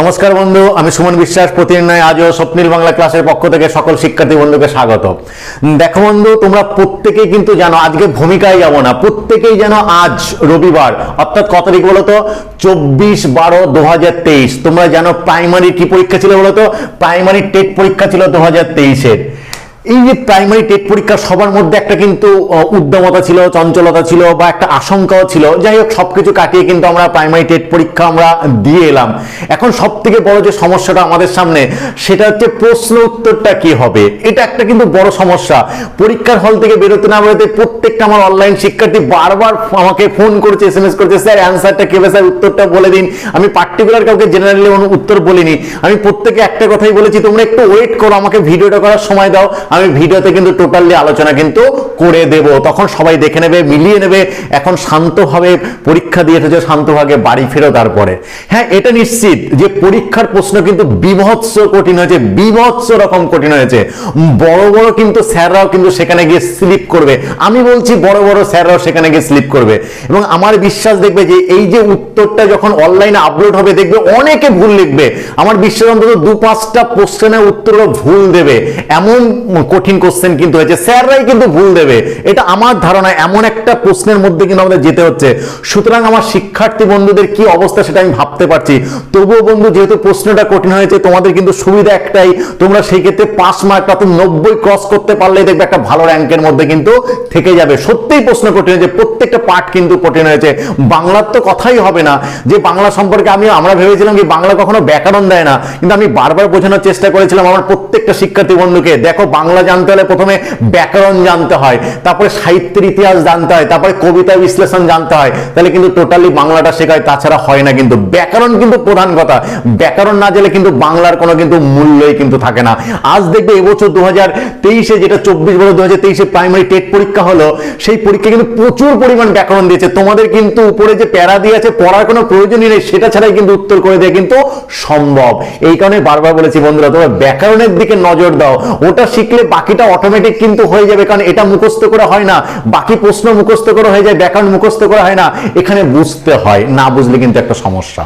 নমস্কার বন্ধু, আমি সুমন বিশ্বাস। প্রতিদিন নয় আজও স্বপ্নিল বাংলা ক্লাসের পক্ষ থেকে সকল শিক্ষার্থী বন্ধুকে স্বাগত। দেখো বন্ধু, তোমরা প্রত্যেকেই কিন্তু জানো, আজকে ভূমিকায় যাব না। প্রত্যেকেই যেন আজ রবিবার, অর্থাৎ কত তারিখ বলতো চব্বিশ বারো দু হাজার তেইশ। তোমরা জানো প্রাইমারি কি পরীক্ষা ছিল বলতো প্রাইমারি টেট পরীক্ষা ছিল দু হাজার তেইশের। এই যে প্রাইমারি টেট পরীক্ষা সবার মধ্যে একটা কিন্তু উদ্যমতা ছিল, চঞ্চলতা ছিল বা একটা আশঙ্কাও ছিল। যাই হোক সব কিছু কাটিয়ে কিন্তু আমরা প্রাইমারি টেট পরীক্ষা আমরা দিয়ে এলাম। এখন সব থেকে বড় যে সমস্যাটা আমাদের সামনে, সেটা হচ্ছে প্রশ্ন উত্তরটা কি হবে? এটা একটা কিন্তু বড় সমস্যা। পরীক্ষার হল থেকে বেরোতে না বেরোতে প্রত্যেকটা আমার অনলাইন শিক্ষার্থী বারবার আমাকে ফোন করেছে এস এম এস করেছে, স্যার অ্যান্সারটা কি হবে? স্যার, উত্তরটা বলে দিন। আমি পার্টিকুলার কাউকে জেনারেলি উত্তর বলিনি। আমি প্রত্যেকে একটা কথাই বলেছি, তোমরা একটু ওয়েট করো, আমাকে ভিডিওটা করার সময় দাও। আমি ভিডিওতে কিন্তু টোটালি আলোচনা কিন্তু করে দেব। তখন সবাই দেখে নেবে, মিলিয়ে নেবে। এখন শান্তভাবে পরীক্ষা দিয়ে এসেছে শান্তভাবে বাড়ি ফেরো তারপরে। হ্যাঁ এটা নিশ্চিত যে পরীক্ষার প্রশ্ন কিন্তু বিভৎস কঠিন হয়েছে, বিভৎস রকম কঠিন হয়েছে। বড় বড় কিন্তু স্যাররাও কিন্তু সেখানে গিয়ে স্লিপ করবে। আমি বলছি বড় বড় স্যাররাও সেখানে গিয়ে স্লিপ করবে। এবং আমার বিশ্বাস দেখবে যে এই যে উত্তরটা যখন অনলাইনে আপলোড হবে, দেখবে অনেকে ভুল লিখবে। আমার বিশ্বাস অন্তত দু পাঁচটা প্রশ্নের উত্তরও ভুল দেবে। এমন কঠিন কোশ্চেন কিন্তু হয়েছে। স্যাররাই কিন্তু ভুল দেবে। এটা আমার ধারণা এমন একটা প্রশ্নের মধ্যে কিন্তু আমাদের যেতে হচ্ছে। সুতরাং আমার শিক্ষার্থী বন্ধুদের কি অবস্থা সেটা আমি ভাবতে পারছি। তবুও বন্ধু, যেহেতু প্রশ্নটা কঠিন হয়েছে, তোমাদের কিন্তু সুবিধা একটাই। তোমরা সেই ক্ষেত্রে পাঁচ মার্ক তুমি নব্বই ক্রস করতে পারলেই দেখবে একটা ভালো র্যাঙ্কের মধ্যে কিন্তু থেকে যাবে। সত্যিই প্রশ্ন কঠিন হয়েছে। প্রত্যেকটা পার্ট কিন্তু কঠিন হয়েছে। বাংলার তো কথাই হবে না। যে বাংলা সম্পর্কে আমি, আমরা ভেবেছিলাম কি বাংলা কখনো ব্যাকরণ দেয় না। কিন্তু আমি বারবার বোঝানোর চেষ্টা করেছিলাম আমার প্রত্যেকটা শিক্ষার্থী বন্ধুকে। দেখো, বাংলা জানতে হলে প্রথমে ব্যাকরণ জানতে হয়, তারপরে সাহিত্যের ইতিহাস জানতে হয়, তারপরে কবিতা বিশ্লেষণ জানতে হয়। তাহলে কিন্তু টোটালি বাংলাটা শেখায়, তাছাড়া হয় না কিন্তু। ব্যাকরণ কিন্তু প্রধান কথা। ব্যাকরণ না জেলে কিন্তু বাংলার কোনো কিন্তু মূল্যই কিন্তু থাকে না। আজ দেখবে এবছর দু হাজার তেইশে যেটা চব্বিশ বছর দু হাজার তেইশে প্রাইমারি টেট পরীক্ষা হলো, সেই পরীক্ষা কিন্তু প্রচুর পরিমাণ ব্যাকরণ দিয়েছে। তোমাদের কিন্তু উপরে যে প্যারা দিয়েছে পড়ার কোনো প্রয়োজনই নেই, সেটা ছাড়াই কিন্তু উত্তর করে দেওয়া কিন্তু সম্ভব। এই কারণে বারবার বলেছি বন্ধুরা, তোমরা ব্যাকরণের দিকে নজর দাও। ওটা শিখলে বাকিটা অটোমেটিক কিন্তু হয়ে যাবে, কারণ এটা মুখস্থ করা হয় না। বাকি প্রশ্ন মুখস্থ করা হয়ে যায়, ব্যাকরণ মুখস্থ করা হয় না। এখানে বুঝতে হয়, না বুঝলে কিন্তু একটা সমস্যা।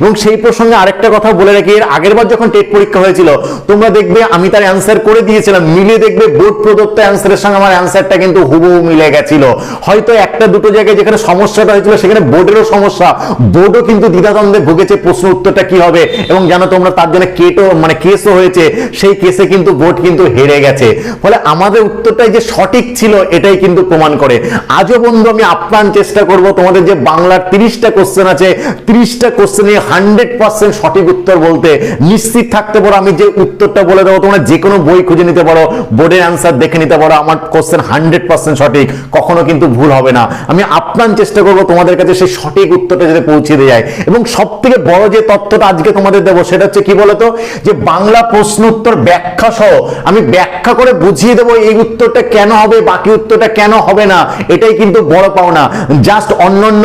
এবং সেই প্রসঙ্গে আরেকটা কথা বলে রাখি, এর আগের বার যখন টেট পরীক্ষা হয়েছিল, তোমরা দেখবে আমি তার অ্যান্সার করে দিয়েছিলাম, মিলে দেখবে বোর্ড প্রদত্ত অ্যান্সারের সঙ্গে আমার অ্যান্সারটা কিন্তু হুবহু মিলে গেছিল। হয়তো একটা দুটো জায়গায় যেখানে সমস্যাটা হয়েছিল, সেখানে বোর্ডেরও সমস্যা, বোর্ডও কিন্তু দ্বিধাদ্বন্দ্বে ভুগেছে প্রশ্ন উত্তরটা কি হবে এবং জানো তোমরা তার জন্য কেটও মানে কেসও হয়েছে, সেই কেসে কিন্তু বোর্ড কিন্তু হেরে গেছে। ফলে আমাদের উত্তরটাই যে সঠিক ছিল, এটাই কিন্তু প্রমাণ করে। আজও বন্ধু আমি আপ্রাণ চেষ্টা করব তোমাদের যে বাংলার তিরিশটা কোশ্চেন আছে, তিরিশটা কোশ্চেনে হান্ড্রেড পার্সেন্ট সঠিক উত্তর বলতে নিশ্চিত থাকতে পারো, আমি যে উত্তরটা বলে দেবো, তোমরা যে কোনো বই খুঁজে নিতে পারো, বোর্ডের অ্যান্সার দেখে নিতে পারো, আমার কোশ্চেন হান্ড্রেড পার্সেন্ট সঠিক, কখনো কিন্তু ভুল হবে না। আমি আপ্রাণ চেষ্টা করব তোমাদের কাছে সেই সঠিক উত্তরটা যাতে পৌঁছে দিয়ে যায়। এবং সব থেকে বড় যে তথ্যটা আজকে তোমাদের দেবো, সেটা হচ্ছে কি বলতো? যে বাংলা প্রশ্ন উত্তর ব্যাখ্যা সহ, আমি ব্যাখ্যা করে বুঝিয়ে দেবো এই উত্তরটা কেন হবে, বাকি উত্তরটা কেন হবে না, এটাই কিন্তু বড় পাওনা। জাস্ট অন্যান্য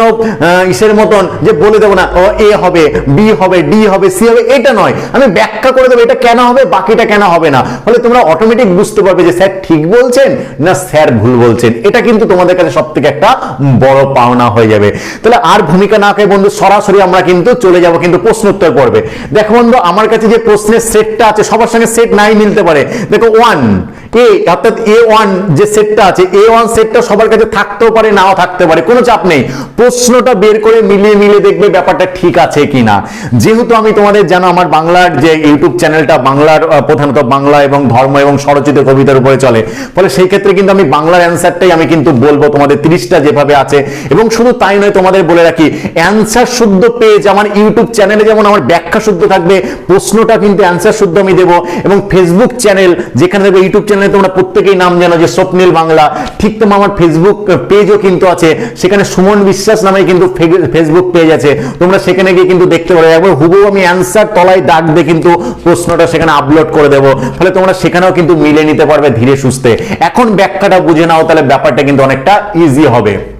ইসের মতন যে বলে দেবো না এ হবে বি হবে ডি হবে সি হবে, এটা নয়। আমি ব্যাখ্যা করে দেবো এটা কেন হবে, বাকিটা কেন হবে না। ফলে তোমরা অটোমেটিক বুঝতে পারবে যে স্যার ঠিক বলছেন না স্যার ভুল বলছেন। এটা কিন্তু তোমাদের কাছে সব থেকে একটা বড় পাওনা হয়ে যাবে। তাহলে আর ভূমিকা না করে বন্ধু সরাসরি আমরা কিন্তু চলে যাব, কিন্তু প্রশ্ন উত্তর পড়বে দেখো বন্ধু, আমার কাছে যে প্রশ্নের সেটটা আছে, সবার সঙ্গে সেট নাই মিলতে পারে। দেখো ওয়ান এ অর্থাৎ এ ওয়ান যে সেটটা আছে এ ওয়ান সেটটা সবার কাছে থাকতেও পারে, নাও থাকতে পারে, কোনো চাপ নেই। প্রশ্নটা বের করে মিলিয়ে মিলিয়ে দেখবে ব্যাপারটা ঠিক আছে কিনা। যেহেতু আমি তোমাদের জানো আমার বাংলার যে ইউটিউব চ্যানেলটা, বাংলার প্রধানত বাংলা এবং ধর্ম এবং স্বরচিত কবিতার উপরে চলে, ফলে সেই ক্ষেত্রে কিন্তু আমি বাংলার অ্যান্সারটাই আমি কিন্তু বলব তোমাদের তিরিশটা যেভাবে আছে। এবং শুধু তাই নয়, তোমাদের বলে রাখি অ্যান্সার শুদ্ধ পেজ আমার ইউটিউব চ্যানেলে যেমন আমার ব্যাখ্যা শুদ্ধ থাকবে, প্রশ্নটা কিন্তু অ্যান্সার শুদ্ধ আমি দেবো। এবং ফেসবুক চ্যানেল যেখানে দেখবে ইউটিউব চ্যানেলে তোমরা প্রত্যেকেই নাম জানো যে স্বপ্নিল বাংলা। ঠিক তোমার আমার ফেসবুক পেজও কিন্তু আছে। সেখানে সুমন বিশ্বাস নামে কিন্তু ফেসবুক পেজ আছে। তোমরা সেখানে গিয়ে কিন্তু দেখতে পারো। একবার হুবু আমি অ্যান্সার তলায় দাগ দিয়ে কিন্তু প্রশ্নটা সেখানে আপলোড করে দেবো। তাহলে তোমরা সেখানেও কিন্তু মিলে নিতে পারবে ধীরে সুস্থে। এখন ব্যাখ্যাটা বুঝে নাও, তাহলে ব্যাপারটা কিন্তু অনেকটা ইজি হবে।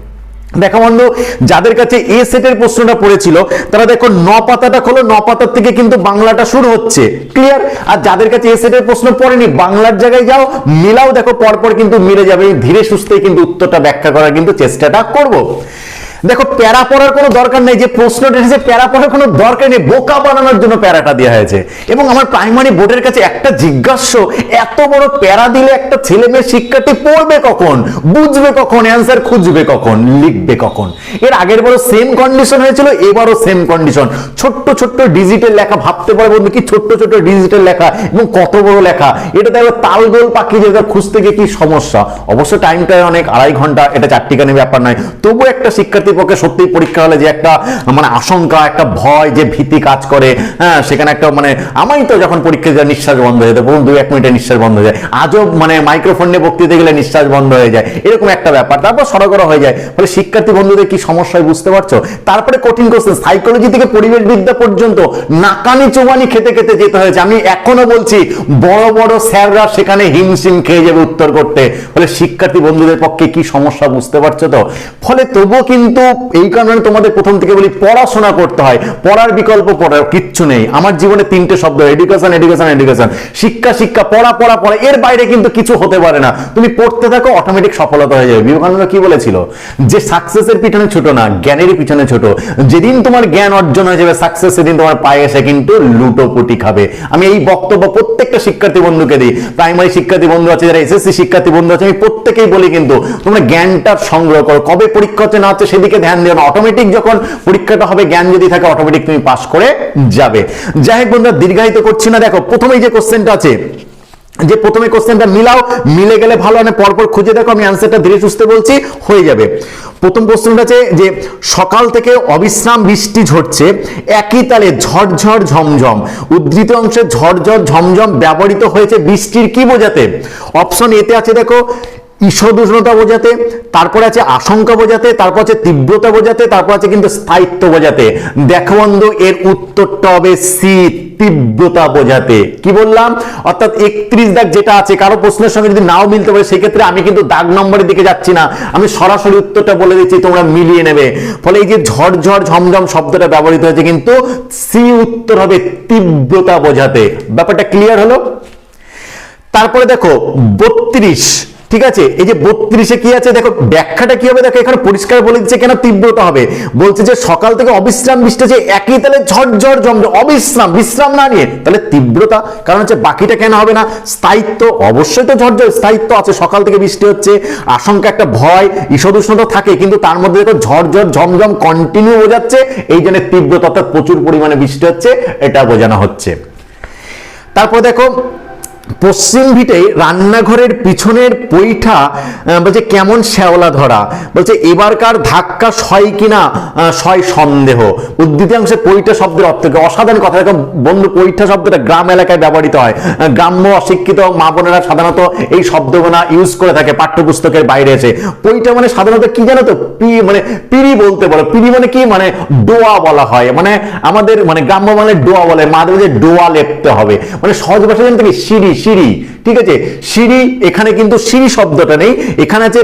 দেখো বন্ধু, যাদের কাছে এ সেটের প্রশ্নটা পড়েছিল, তারা দেখো ন পাতাটা খোলো, ন পাতার থেকে কিন্তু বাংলাটা শুরু হচ্ছে। ক্লিয়ার আর যাদের কাছে এ সেটের প্রশ্ন পড়েনি, বাংলার জায়গায় যাও, মিলাও দেখো পরপর কিন্তু মিলে যাবে। ধীরে সুস্থে কিন্তু উত্তরটা ব্যাখ্যা করার কিন্তু চেষ্টাটা করব। দেখো, প্যারা পড়ার কোনো দরকার নেই, যে প্রশ্নটা এসেছে প্যারা পড়ার কোনো দরকার নেই, বোকা বানানোর জন্য প্যারাটা দেওয়া হয়েছে। এবং আমার প্রাইমারি বোর্ডের কাছে একটা জিজ্ঞাস্য, এত বড় প্যারা দিলে একটা ছেলে মেয়ে শিক্ষার্থী পড়বে কখন? বুঝবে কখন? অ্যান্সার খুঁজবে কখন? লিখবে কখন? এর আগের বড় সেম কন্ডিশন হয়েছিল, এবারও সেম কন্ডিশন ছোট্ট ছোট্ট ডিজিটাল লেখা ভাবতে পারে বন্ধু কি ছোট্ট ছোট্ট ডিজিটাল লেখা এবং কত বড় লেখা? এটা দেখো তালগোল পাখি যেটা খুঁজতে গিয়ে কি সমস্যা? অবশ্য টাইমটা অনেক, আড়াই ঘণ্টা, এটা চারটিখানি ব্যাপার নয়। তবু একটা শিক্ষার্থীর পক্ষে সত্যিই পরীক্ষা হলে যে একটা মানে আশঙ্কা, একটা ভয়, যে ভীতি কাজ করে হ্যাঁ সেখানে একটা মানে আমি তো যখন পরীক্ষা যায় নিঃশ্বাস বন্ধ হয়ে যায়, বলুন দু এক মিনিটে নিঃশ্বাস বন্ধ হয়ে যায়, আজও মানে মাইক্রোফোন নিয়ে বক্তৃতা গেলে নিঃশ্বাস বন্ধ হয়ে যায়, এরকম একটা ব্যাপার, তারপর সরগর হয়ে যায় ফলে শিক্ষার্থী বন্ধুদের কি সমস্যা হয় বুঝতে পারছ? তারপরে কঠিন কোশ্চেন সাইকোলজি থেকে পরিবেশ বিদ্যা পর্যন্ত নাকানি চোবানি খেতে খেতে যেতে হয়েছে, আমি এখনও বলছি, বড় বড় স্যাররা সেখানে হিমশিম খেয়ে যাবে উত্তর করতে ফলে শিক্ষার্থী বন্ধুদের পক্ষে কি সমস্যা বুঝতে পারছ তো? ফলে তবুও কিন্তু এই কারণে তোমাদের প্রথম থেকে বলি পড়াশোনা করতে হয়। পড়ার বিকল্প পড়ার কিচ্ছু নেই। আমার জীবনে তিনটে শব্দ এডুকেশন এডুকেশন এডুকেশন শিক্ষা শিক্ষা, পড়া পড়া পড়া, এর বাইরে কিন্তু কিছু হতে পারে না। তুমি পড়তে থাকো অটোমেটিক সফলতা হয়ে যাবে। বিবেকানন্দ কি বলেছিল? যে সাকসেসের পিছনে ছোট না, জ্ঞানের পিছনে ছোট। যেদিন তোমার জ্ঞান অর্জন হয়ে যাবে সাকসেস সেদিন তোমার পায়ে এসে কিন্তু লুটোপুটি খাবে। আমি এই বক্তব্য প্রত্যেকটা শিক্ষার্থী বন্ধুকে দিই। প্রাইমারি শিক্ষার্থী বন্ধু আছে, যারা এসএসসি শিক্ষার্থী বন্ধু আছে, আমি প্রত্যেকেই বলি কিন্তু, তোমরা জ্ঞানটা সংগ্রহ করো। কবে পরীক্ষা হচ্ছে না হচ্ছে সেদিকে ধ্যান দিও না। অটোমেটিক যখন পরীক্ষাটা হবে, জ্ঞান যদি থাকে অটোমেটিক তুমি পাস করে যাবে। যাই হোক বন্ধুরা, দীর্ঘায়িত করছি না। দেখো প্রথমেই যে কোশ্চেনটা আছে, যে প্রথমে কোশ্চেনটা মিলাও, মিলে গেলে ভালো মানে পরপর খুঁজে দেখো, আমি আনসারটা ধীরে সুস্থে বলছি, হয়ে যাবে। প্রথম প্রশ্নটা আছে যে, সকাল থেকে অবিশ্রাম বৃষ্টি ঝরছে, একই তালে ঝড়ঝড় ঝমঝম। উদ্ধৃত অংশে ঝড়ঝড় ঝমঝম ব্যবহৃত হয়েছে বৃষ্টির কি বোঝাতে? অপশন এতে আছে, দেখো ঈষদুষ্ণতা বোঝাতে, তারপরে আছে আশঙ্কা বোঝাতে, তারপর আছে তীব্রতা বোঝাতে, তারপর আছে কিন্তু স্থায়িত্ব বোঝাতে। দেখো বন্ধু এর উত্তরটা হবে সি, তীব্রতা বোঝাতে। কি বললাম? অর্থাৎ একত্রিশ দাগ যেটা আছে, কারও প্রশ্নের সঙ্গে যদি নাও মিলতে পারে, সেক্ষেত্রে আমি কিন্তু দাগ নম্বরের দিকে যাচ্ছি না। আমি সরাসরি উত্তরটা বলে দিচ্ছি, তোমরা মিলিয়ে নেবে। ফলে এই যে ঝড়ঝড় ঝমঝম শব্দটা ব্যবহৃত হয়েছে কিন্তু সি উত্তর হবে তীব্রতা বোঝাতে। ব্যাপারটা ক্লিয়ার হলো? তারপরে দেখো, বত্রিশ। ঠিক আছে? এই যে বত্রিশে কি আছে? দেখো, ব্যাখ্যাটা কি হবে? দেখো, এখানে পরিষ্কার বলে দিচ্ছে কেন? তীব্রতা হবে। বলছে যে সকাল থেকে অবিশ্রাম, বৃষ্টি আছে একই, তাহলে ঝড়ঝড় জমজম অবিশ্রাম, বিশ্রাম না নিয়ে। তাহলে তীব্রতা, কারণ হচ্ছে বাকিটা কেন হবে না? স্থায়িত্ব, অবশ্যই তো ঝড়ঝড় স্থায়িত্ব আছে। সকাল থেকে বৃষ্টি হচ্ছে, আশঙ্কা একটা ভয়, ঈষদুষ্ণতা থাকে। কিন্তু তার মধ্যে দেখো ঝড়ঝড় ঝমঝম কন্টিনিউ বোঝাচ্ছে এই জন্য তীব্রতা, অর্থাৎ প্রচুর পরিমাণে বৃষ্টি হচ্ছে, এটা বোঝানো হচ্ছে। তারপর দেখো পশ্চিম ভিটে রান্নাঘরের পিছনের পৈঠা বলছে কেমন শ্যাওলা ধরা? বলছে এবারকার ধাক্কা সয় কিনা সয় সন্দেহ। উদ্ধৃতাংশে পৈঠা শব্দের অর্থ? অসাধারণ কথা। বন্ধু, পৈঠা শব্দটা গ্রাম এলাকায় ব্যবহৃত হয়। গ্রাম্য অশিক্ষিত মা বোনেরা সাধারণত এই শব্দগোনা ইউজ করে থাকে, পাঠ্যপুস্তকের বাইরে এসে। পৈঠা মানে সাধারণত কি জানো তো? পি মানে পিড়ি বলতে বলো। পিড়ি মানে কি? মানে ডোয়া বলা হয়। মানে আমাদের মানে গ্রাম্য মানে ডোয়া বলে। মাঝে মাঝে ডোয়া লেপতে হবে। মানে সহজ ভাষা জানতে কি সিঁড়ি সিঁড়ি, ঠিক আছে? সিঁড়ি, এখানে কিন্তু সিঁড়ি শব্দটা নেই। এখানে আছে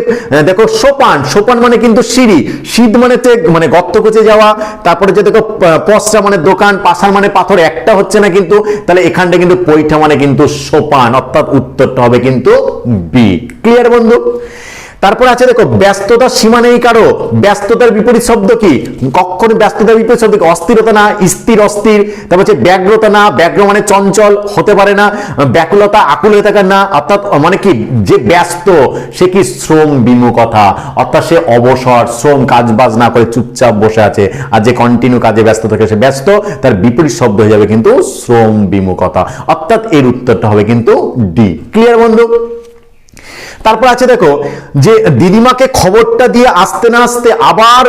দেখো, সোপান। সোপান মানে কিন্তু সিঁড়ি। শীত মানে মানে গর্ত কচে যাওয়া। তারপরে যে দেখো পশ্চা মানে দোকান পাশার মানে পাথর, একটা হচ্ছে না কিন্তু। তাহলে এখানটা কিন্তু পৈঠা মানে কিন্তু সোপান, অর্থাৎ উত্তরটা হবে কিন্তু বি। ক্লিয়ার বন্ধু? তারপর আছে দেখো, ব্যস্ততার সীমা নেই কারও। ব্যস্ততার বিপরীত শব্দ কি? কখনো ব্যস্ততার বিপরীত শব্দ কি? অস্থিরতা না, স্থির অস্থির। তারপর হচ্ছে ব্যগ্রতা না, ব্যগ্র মানে চঞ্চল, হতে পারে না। ব্যাকুলতা, আকুল হয়ে থাকার না, অর্থাৎ মানে কি? যে ব্যস্ত, সে কি শ্রম বিমুখতা অর্থাৎ সে অবসর, শ্রম কাজ বাজ না করে চুপচাপ বসে আছে। আর যে কন্টিনিউ কাজে ব্যস্ত থাকে, সে ব্যস্ত, তার বিপরীত শব্দ হয়ে যাবে কিন্তু শ্রম বিমুখতা অর্থাৎ এর উত্তরটা হবে কিন্তু ডি ক্লিয়ার বন্ধু? তারপর আছে দেখো যে দিদিমাকে খবরটা দিয়ে আসতে না আসতে আবার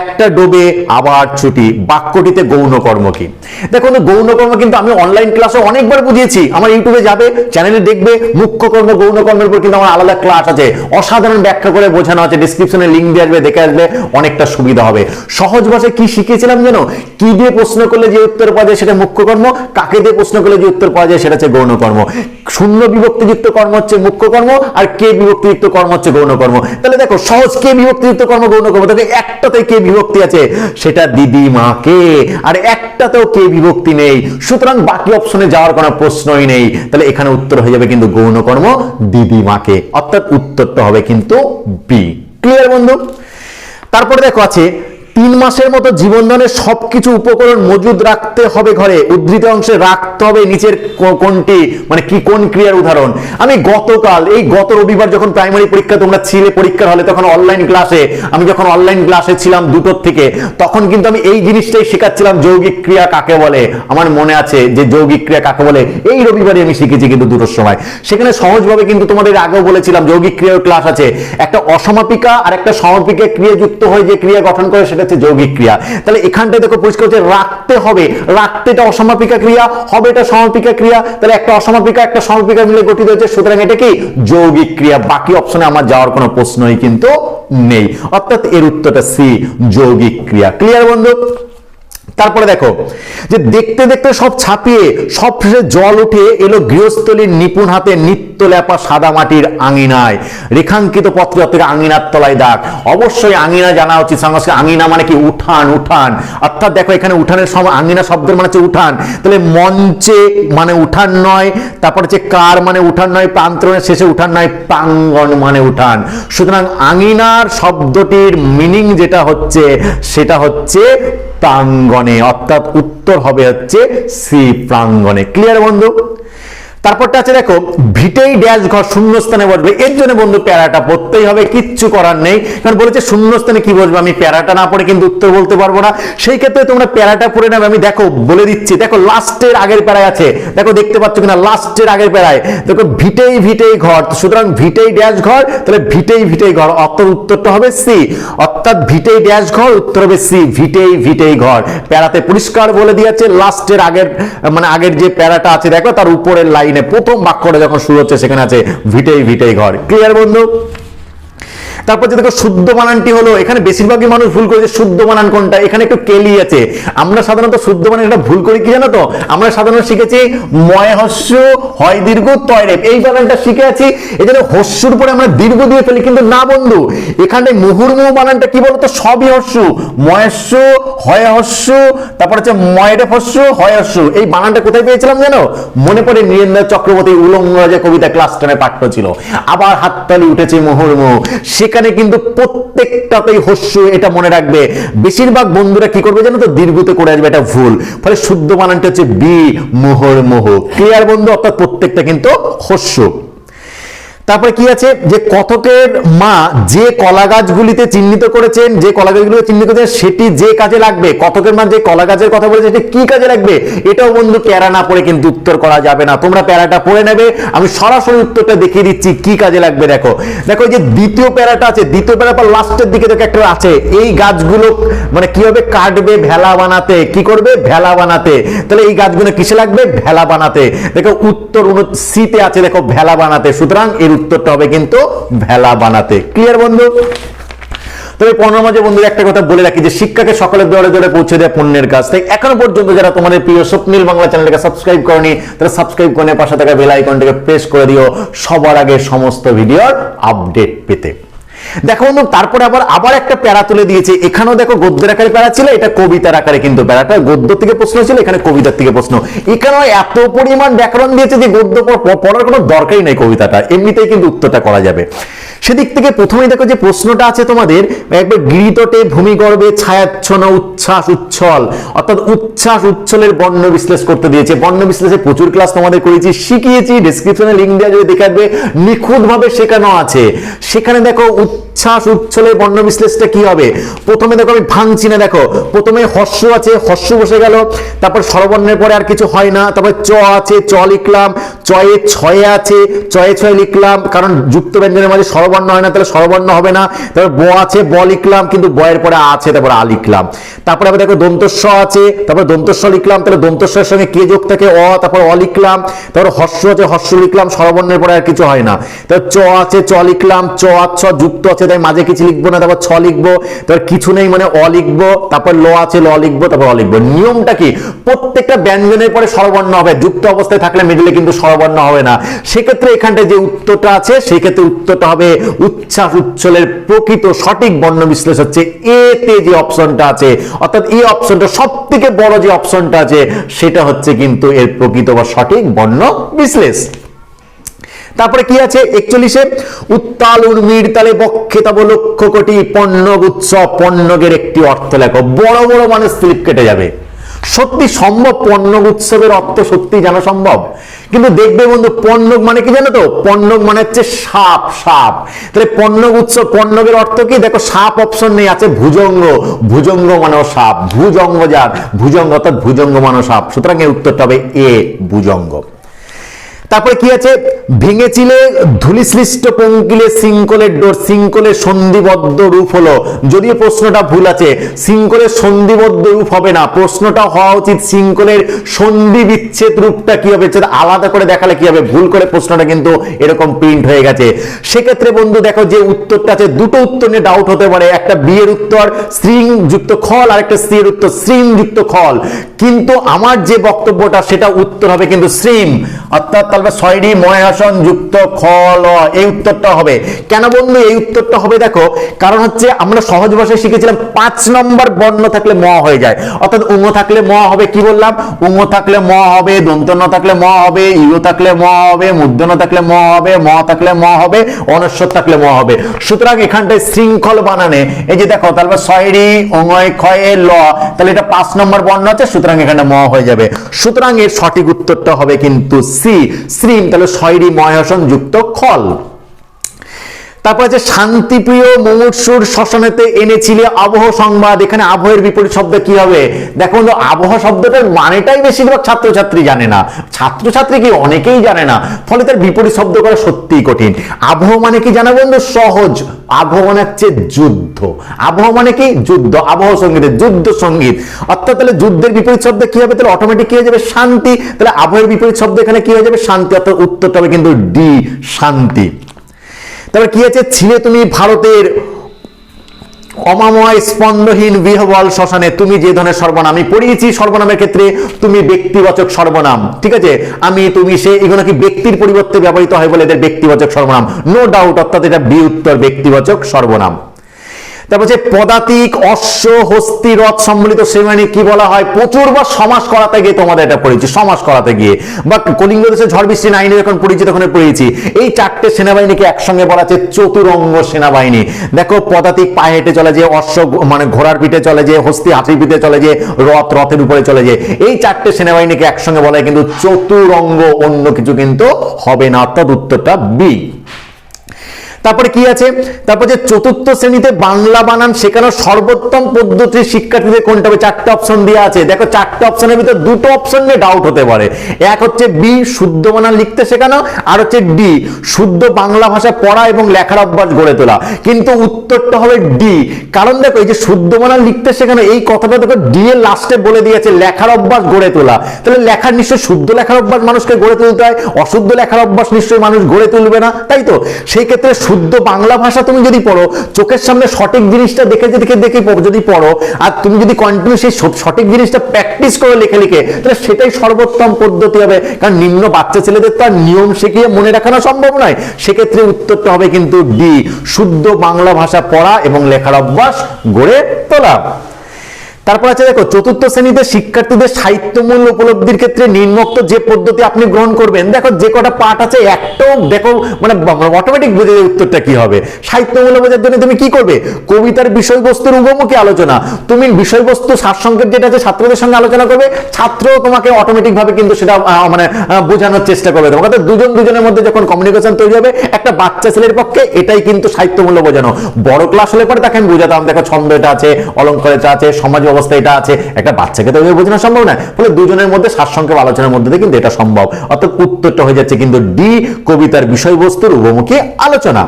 একটা ডোবে আবার ছুটি বাক্যটিতে গৌণ কর্ম কি? দেখো না, গৌণ কর্ম কিন্তু আমি অনলাইন ক্লাসে অনেকবার বুঝিয়েছি। আমার ইউটিউবে যাবে চ্যানেলে দেখবে মুখ্য কর্ম গৌণ কর্মের উপর কিন্তু আমার আলাদা ক্লাস আছে। অসাধারণ ব্যাখ্যা করে বোঝানো আছে ডিসক্রিপশনে লিঙ্ক দিয়ে আসবে দেখে আসবে অনেকটা সুবিধা হবে। সহজ ভাষায় কি শিখেছিলাম যেন? কি দিয়ে প্রশ্ন করলে যে উত্তর পাওয়া যায় সেটা মুখ্য কর্ম কাকে দিয়ে প্রশ্ন করলে যে উত্তর পাওয়া যায় সেটা হচ্ছে গৌণ কর্ম শূন্য বিভক্তিযুক্ত কর্ম হচ্ছে মুখ্য কর্ম আর কে বিভক্তিযুক্ত কর্ম হচ্ছে গৌণ কর্ম তাহলে দেখো, সহজ কে বিভক্তিযুক্ত কর্ম গৌণ কর্ম দেখো একটাতে কে বিভক্তি আছে? সেটা দিদি মাকে। আর একটাতেও কে বিভক্তি নেই। সুতরাং বাকি অপশনে যাওয়ার কোনো প্রশ্নই নেই। তাহলে এখানে উত্তর হয়ে যাবে কিন্তু গৌণ কর্ম দিদিমাকে অর্থাৎ উত্তরটা হবে কিন্তু বি। ক্লিয়ার বন্ধু? তারপরে দেখো আছে তিন মাসের মতো জীবনদানের সবকিছু উপকরণ মজুদ রাখতে হবে ঘরে। উদ্ধৃত অংশে রাখতে হবে নিচের কোনটি মানে কি কোন ক্রিয়ার উদাহরণ। আমি গতকাল, এই গত রবিবার যখন প্রাইমারি পরীক্ষা, তোমরা ছিলে পরীক্ষার হলে তখন অনলাইন ক্লাসে আমি যখন অনলাইন ক্লাসে ছিলাম দুটোর থেকে, তখন কিন্তু আমি এই জিনিসটাই শেখাচ্ছিলাম যৌগিক ক্রিয়া কাকে বলে। আমার মনে আছে যে যৌগিক ক্রিয়া কাকে বলে। এই রবিবারে আমি শিখেছি কিন্তু দুটোর সময়। সেখানে সহজভাবে কিন্তু তোমাদের আগেও বলেছিলাম, যৌগিক ক্রিয়ার ক্লাস আছে। একটা অসমাপিকা আর একটা সমাপিকা ক্রিয়া যুক্ত হয়ে যে ক্রিয়া গঠন করে সেটা হচ্ছে যৌগিক ক্রিয়া। তাহলে এখানটায় দেখো পরিষ্কার হচ্ছে রাখতে হবে। রাখতে এটা অসমাপিকা ক্রিয়া, হবে এটা সমাপিকা ক্রিয়া। তাহলে একটা অসমাপিকা, একটা সমাপিকা মিলে গঠিত হচ্ছে। সুতরাং এটা কি? যৌগিক ক্রিয়া। বাকি অপশনে আমার যাওয়ার কোনো প্রশ্নই কিন্তু নেই। অর্থাৎ এর উত্তরটা সি, যৌগিক ক্রিয়া। ক্লিয়ার বন্ধু? তারপরে দেখো, যে দেখতে দেখতে সব ছাপিয়ে, সব শেষে জল উঠে এলো গৃহস্থলীর নিপুণ হাতে নিত্য লেপা সাদা মাটির আঙিনায়, রেখাঙ্কিত পত্র থেকে আঙিনার তলায় দাগ। অবশ্যই আঙিনা জানা উচিত সংস্কৃত আঙিনা মানে কি? উঠান উঠান। অর্থাৎ দেখো, এখানে উঠানের সময় আঙিনা শব্দের মানে হচ্ছে উঠান। তাহলে মঞ্চে মানে উঠান নয়, তারপর হচ্ছে কার মানে উঠান নয় প্রান্তরণের শেষে উঠান নয়, প্রাঙ্গণ মানে উঠান। সুতরাং আঙিনার শব্দটির মিনিং যেটা হচ্ছে, সেটা হচ্ছে প্রাঙ্গণে অর্থাৎ উত্তর হবে হচ্ছে সি প্রাঙ্গণে। ক্লিয়ার বন্ধু? তারপরটা আছে দেখো, ভিটেই ড্যাশ ঘর শূন্যস্থানে বসবে। এর জন্য বন্ধু প্যারাটা পড়তেই হবে, কিচ্ছু করার নেই। কারণ বলেছে শূন্যস্থানে কি বসবে? আমি প্যারাটা না পড়ে কিন্তু উত্তর বলতে পারব না। সেই ক্ষেত্রে তোমরা প্যারাটা পড়ে নেবে। আমি দেখো, বলে দিচ্ছি, দেখো, লাস্টের আগের প্যারায় আছে। দেখো, দেখতে পাচ্ছ কিনা, লাস্টের আগের প্যারায়। দেখো, ভিটেই ভিটেই ঘর। সুতরাং ভিটেই ড্যাশ ঘর, তাহলে ভিটেই ভিটেই ঘর। অর্থ উত্তরটা হবে সি। অর্থাৎ ভিটেই ড্যাশ ঘর, উত্তর হবে সি, ভিটেই ভিটেই ঘর। প্যারাতে পরিষ্কার বলে দিয়েছে, লাস্টের আগের মানে আগের যে প্যারাটা আছে, দেখো, তার উপরের লাইনে প্রথম বাক্যটা যখন শুরু হচ্ছে সেখানে আছে ভিটেই ভিটেই ঘর। ক্লিয়ার বন্ধু? তারপর যে দেখো শুদ্ধ বানানটি হলো, এখানে বেশিরভাগই মানুষ ভুল করেছে শুদ্ধ বানান কোনটা, এখানে একটু কেলি আছে। আমরা সাধারণত শুদ্ধ বানান এটা ভুল করি কি জানো তো? আমরা সাধারণত শিখেছি ময় হস্য হয় দীর্ঘ তয় রেপ। এই বানানটা শিখে আছি এখানে হস্যুর পরে আমরা দীর্ঘ দিয়ে ফেলি, কিন্তু না বন্ধু এখানে মুহুর্মুহ বানানটা কি বলতো? সবই হস্য। ময়স্য হয় হস্য, তারপর হচ্ছে ময়রে হস্য, হয় হস্য। এই বানানটা কোথায় পেয়েছিলাম জানো? মনে পড়ে নীরেন্দ্র চক্রবর্তী উলঙ্গ যে কবিতা ক্লাস টেনে পাঠ্য ছিল। আবার হাততালি উঠেছে মুহুর্মুহ। সেখানে কিন্তু প্রত্যেকটাতেই হস্য, এটা মনে রাখবে। বেশিরভাগ বন্ধুরা কি করবে জানো তো? দীর্ঘতে করে আসবে, এটা ভুল। ফলে শুদ্ধ বানানটা হচ্ছে বি, মোহর মোহ। ক্লিয়ার বন্ধু? অর্থাৎ প্রত্যেকটা কিন্তু হস্য। তারপরে কি আছে? যে কতকের মা যে কলা গাছগুলিতে চিহ্নিত করেছেন, যে কলা গাছগুলিতে চিহ্নিত করেছেন, সেটি যে কাজে লাগবে, কতকের মা যে কলা গাছের কথা বলেছে, সেটি কি কাজে লাগবে? এটাও বন্ধু প্যারা না পড়ে কিন্তু উত্তর করা যাবে না। তোমরা প্যারাটা পড়ে নেবে। আমি সরাসরি উত্তরটা দেখিয়ে দিচ্ছি, কি কাজে লাগবে দেখো। দেখো যে দ্বিতীয় প্যারাটা আছে, দ্বিতীয় প্যারা পর লাস্টের দিকে দেখো একটা আছে। এই গাছগুলো মানে কীভাবে কাটবে ভেলা বানাতে। কি করবে? ভেলা বানাতে। তাহলে এই গাছগুলো কিসে লাগবে? ভেলা বানাতে। দেখো উত্তর সিতে আছে, দেখো ভেলা বানাতে। সুতরাং এর উত্তরটা হবে কিন্তু ভেলা বানাতে। ক্লিয়ার বন্ধু? তবে পনেরো মাঝে বন্ধুরা একটা কথা বলে রাখি যে শিক্ষাকে সকলের দরে দরে পৌঁছে দেয় পণ্যের কাজ। তাই এখনও পর্যন্ত যারা তোমাদের প্রিয় স্বপ্নীল বাংলা চ্যানেলটাকে সাবস্ক্রাইব করনি, তারা সাবস্ক্রাইব করে পাশে থাকা বেল আইকনটাকে প্রেস করে দিও। সবার আগে সমস্ত ভিডিওর আপডেট পেতে। দেখো বন্ধু, তারপরে আবার আবার একটা প্যারা তুলে দিয়েছে। এখানেও দেখো গদ্যের আকারে প্যারা ছিল, এটা কবিতার আকারে কিন্তু প্যারাটা গদ্য থেকে প্রশ্ন ছিল, এখানে কবিতার থেকে প্রশ্ন। এখানেও এত পরিমাণ ব্যাকরণ দিয়েছে যে গদ্য পড়ার কোনো দরকারই নাই কবিতাটা, এমনিতেই কিন্তু উত্তরটা করা যাবে। সেদিক থেকে প্রথমেই দেখো যে প্রশ্নটা আছে তোমাদের, একবার গৃহীতটে ভূমিগর্ভে ছায়াচ্ছন্ন উচ্ছ্বাস উচ্ছল, অর্থাৎ উচ্ছ্বাস উচ্ছলের বর্ণ বিশ্লেষ করতে দিয়েছে। বর্ণ বিশ্লেষে প্রচুর ক্লাস তোমাদের করেছি, শিখিয়েছি ডিসক্রিপশনে লিঙ্ক দেওয়া যদি দেখে আসবে, নিখুঁতভাবে শেখানো আছে। সেখানে দেখো উচ্ছ্বাস উচ্ছলের বর্ণ বিশ্লেষটা কি হবে? প্রথমে দেখো আমি ভাঙছি না, দেখো। প্রথমে হর্ষ আছে হর্ষ বসে গেল। তারপর স্বরবর্ণের পরে আর কিছু হয় না। তারপর চ আছে, চ লিখলাম, চয়ে ছয়ে আছে, চয়ে ছয়ে লিখলাম। কারণ যুক্ত ব্যঞ্জনের মাঝে স্বরবর্ণ হয় না, তাহলে স্বরবর্ণ হবে না। তারপর ব আছে, ব লিখলাম, কিন্তু বয়ের পরে আছে, তারপর আ লিখলাম। তারপরে আবার দেখো দন্তস্ব আছে, তারপর দন্তস্ব লিখলাম, তাহলে দন্তস্বের সঙ্গে কে যোগ থাকে? অ, তারপর অ লিখলাম। তারপর হর্ষ আছে হর্ষ লিখলাম, স্বরবর্ণের পরে আর কিছু হয় না। তারপর চ আছে, চ লিখলাম, চ আচ্ছ যুক্ত আছে তাই মাঝে কিছু লিখব না, তারপর ছ লিখব, তারপর কিছু নেই মানে অ লিখব, তারপর ল আছে, ল লিখব, তারপর অ লিখব। নিয়মটা কি? প্রত্যেকটা ব্যঞ্জনের পরে স্বরবর্ণ হবে। যুক্ত অবস্থায় থাকলে মিডিলে কিন্তু স্বরবর্ণ হবে না। সেক্ষেত্রে এখানটায় যে উত্তরটা আছে সেই ক্ষেত্রে উত্তরটা হবে উচ্ছ্বাস উচ্ছলের প্রকৃত সঠিক বর্ণ বিশ্লেষ হচ্ছে এতে যে অপশনটা আছে। অর্থাৎ এই অপশনটা সব থেকে বড় যে অপশনটা আছে, সেটা হচ্ছে কিন্তু এর প্রকৃত বা সঠিক বর্ণ বিশ্লেষ। তারপরে কি আছে? একচল্লিশে উত্তাল উর্মির তালে বক্ষে তব লক্ষ কোটি পণ্যগ উৎসব, পণ্যগের একটি অর্থ লেখো। বড় বড় মানুষ স্লিপ কেটে যাবে। সত্যি সম্ভব পণ্যগ উৎসবের অর্থ সত্যি জানা সম্ভব? কিন্তু দেখবে বন্ধু পণ্যক মানে কি জানো তো? পণ্যক মানে হচ্ছে সাপ সাপ। তাহলে পণ্যক উৎসব পণ্যকের অর্থ কি? দেখো, সাপ অপশন নেই, আছে ভুজঙ্গ। ভুজঙ্গ মানেও সাপ। ভুজঙ্গ যার? ভুজঙ্গ, অর্থাৎ ভুজঙ্গ মানেও সাপ। সুতরাং এর উত্তরটা হবে এ, ভুজঙ্গ। তারপরে কি আছে? ভেঙেছিলে ধুলিসৃষ্ট পঙ্কিলে সিঙ্কলের ডোর সিঙ্কলের সন্ধিবদ্ধ রূপ হলো। যদিও প্রশ্নটা ভুল আছে সিঙ্কলের সন্ধিবদ্ধ রূপ হবে না। প্রশ্নটা হওয়া উচিত সিঙ্কলের সন্ধি বিচ্ছেদ রূপটা কি হবে? আলাদা করে দেখালে কি হবে? ভুল করে প্রশ্নটা কিন্তু এরকম প্রিন্ট হয়ে গেছে। সেক্ষেত্রে বন্ধু, দেখো যে উত্তরটা আছে, দুটো উত্তর নিয়ে ডাউট হতে পারে। একটা বিয়ের উত্তর স্ত্রীং যুক্ত খল, আর একটা স্ত্রীর উত্তর শ্রীম যুক্ত খল। কিন্তু আমার যে বক্তব্যটা, সেটা উত্তর হবে কিন্তু শ্রীম অর্থাৎ তাহলে ছয়টি ময়াসন যুক্ত খল। এই উত্তরটা হবে। কেন বন্ধু, এই উত্তরটা হবে দেখো, কারণ হচ্ছে আমরা সহজ ভাষায় শিখেছিলাম, পাঁচ নম্বর বর্ণ থাকলে ম হয়ে যায়। অর্থাৎ উঙ থাকলে ম হবে কি বললাম? উঙ থাকলে ম হবে, দন্তন্য থাকলে ম হবে, ইউ থাকলে ম হবে মূর্ধন্য থাকলে ম হবে, ম থাকলে ম হবে, অনশ্বর থাকলে ম হবে। সুতরাং এখানটায় শৃঙ্খল বানানে। এই যে দেখো, তাহলে ছয়রি অঙয় ক্ষয়ে, ল। তাহলে এটা পাঁচ নম্বর বর্ণ আছে, সুতরাং এখানে ম হয়ে যাবে। সুতরাং এর সঠিক উত্তরটা হবে কিন্তু সি শ্রীম তাহলে ছয়রি মহাসন যুক্ত খল। তারপর আছে শান্তিপ্রিয় মুমূর্ষুর শ্মশানেতে এনেছিলে আবহ সংবাদ। এখানে আবহের বিপরীত শব্দ কি হবে? দেখো আবহ শব্দটার মানেটাই বেশিরভাগ ছাত্রছাত্রী জানে না। ছাত্রছাত্রী কি অনেকেই জানে না, ফলে তার বিপরীত শব্দ করা সত্যিই কঠিন। আবহ মানে কি জানা বন্ধু? সহজ। আবহ মানে হচ্ছে যুদ্ধ। আবহ মানে কি? যুদ্ধ। আবহ সঙ্গীতের যুদ্ধ সংগীত। অর্থাৎ তাহলে যুদ্ধের বিপরীত শব্দ কি হবে? তাহলে অটোমেটিক কি হয়ে যাবে? শান্তি। তাহলে আবহের বিপরীত শব্দ এখানে কি হয়ে যাবে? শান্তি। অর্থাৎ উত্তরটা হবে কিন্তু ডি, শান্তি। তারপর কি আছে? ছিলে তুমি ভারতের অমাময় স্পন্দহীন বিহবল শ্মশানে তুমি যে ধরনের সর্বনাম পড়িয়েছি সর্বনামের ক্ষেত্রে তুমি ব্যক্তিবাচক সর্বনাম, ঠিক আছে? আমি, তুমি, সে, এগুলো কি ব্যক্তির পরিবর্তে ব্যবহৃত হয় বলে এদের ব্যক্তিবাচক সর্বনাম? নো ডাউট অর্থাৎ এটা বি উত্তর ব্যক্তিবাচক সর্বনাম। তারপর যে পদাতিক, অশ্ব, হস্তি, রথ সম্মিলিত সেনানি কি বলা হয়? প্রচুর বা সমাস করাতে গিয়ে তোমাদের এটা পড়েছি সমাস করাতে গিয়ে। বা কলিঙ্গ দেশে ঝড় বৃষ্টি নাইনে যখন পড়েছি তখন পড়েছি এই চারটে সেনাবাহিনীকে একসঙ্গে বলা আছে চতুরঙ্গ সেনাবাহিনী। দেখো, পদাতিক পায়ে হেঁটে চলে যে অশ্ব মানে ঘোড়ার পিঠে চলে যে হস্তি হাতির পিঠে চলে যে রথ রথের উপরে চলে যে এই চারটে সেনাবাহিনীকে একসঙ্গে বলা হয়, কিন্তু চতুরঙ্গ অন্য কিছু কিন্তু হবে না। অর্থাৎ উত্তরটা বি। তারপরে কি আছে? তারপর যে চতুর্থ শ্রেণীতে বাংলা বানান শেখানোর সর্বোত্তম পদ্ধতির শিক্ষার্থীদের কোনটা হবে? চারটে অপশন দেওয়া আছে। দেখো, চারটে অপশনের ভিতর দুটো অপশন নিয়ে ডাউট হতে পারে। এক হচ্ছে বি শুদ্ধ বানান লিখতে শেখানো, আর হচ্ছে ডি শুদ্ধ বাংলা ভাষা পড়া এবং লেখার অভ্যাস গড়ে তোলা। কিন্তু উত্তরটা হবে ডি কারণ দেখো, এই যে শুদ্ধ বানান লিখতে শেখানো, এই কথাটা দেখো ডি এর লাস্টে বলে দিয়েছে, লেখার অভ্যাস গড়ে তোলা। তাহলে লেখার নিশ্চয় শুদ্ধ লেখার অভ্যাস মানুষকে গড়ে তুলতে হয়, অশুদ্ধ লেখার অভ্যাস নিশ্চয়ই মানুষ গড়ে তুলবে না, তাই তো? সেই ক্ষেত্রে শুদ্ধ বাংলা ভাষা তুমি যদি পড়ো, চোখের সামনে সঠিক জিনিসটা দেখে দেখে দেখে যদি পড়ো, আর তুমি যদি কন্টিনিউ সেই সঠিক জিনিসটা প্র্যাকটিস করো লিখে লিখে, তাহলে সেটাই সর্বোত্তম পদ্ধতি হবে। কারণ নিম্ন বাচ্চা ছেলেদের তার নিয়ম শিখিয়ে মনে রাখানো সম্ভব নয়। সেক্ষেত্রে উত্তরটা হবে কিন্তু ডি, শুদ্ধ বাংলা ভাষা পড়া এবং লেখার অভ্যাস গড়ে তোলা। তারপর আছে দেখো, চতুর্থ শ্রেণীতে শিক্ষার্থীদের সাহিত্যমূল্য উপলব্ধির ক্ষেত্রে নিম্নোক্ত যে পদ্ধতি আপনি গ্রহণ করবেন, দেখো যে কটা পাঠ আছে, একটাও দেখো মানে অটোমেটিক বুঝে যাবে উত্তরটা কি হবে। সাহিত্যমূল্য বোঝার জন্য তুমি কি করবে? কবিতার বিষয়বস্তুর উভমুখী আলোচনা। তুমি বিষয়বস্তু সারসংক্ষেপ যেটা আছে, ছাত্রদের সঙ্গে আলোচনা করবে ছাত্র তোমাকে অটোমেটিক ভাবে কিন্তু সেটা মানে বোঝানোর চেষ্টা করবে। তোমাকে তো দুজন দুজনের মধ্যে যখন কমিউনিকেশন তৈরি হবে, একটা বাচ্চা ছেলের পক্ষে এটাই কিন্তু সাহিত্যমূল্য বোঝানো। বড় ক্লাস হলে পরে তাকে আমি বোঝাতাম, দেখো ছন্দ এটা আছে অলঙ্কার এটা আছে, সমাজ ব্যবস্থা এটা আছে। একটা বাচ্চাকে তো ওইভাবে বোঝানো সম্ভব না ফলে দুজনের মধ্যে সারসংক্ষেপ আলোচনার মধ্যে দিয়ে কিন্তু এটা সম্ভব। অর্থাৎ উত্তরটা হয়ে যাচ্ছে কিন্তু ডি কবিতার বিষয়বস্তুর উপমুখী আলোচনা।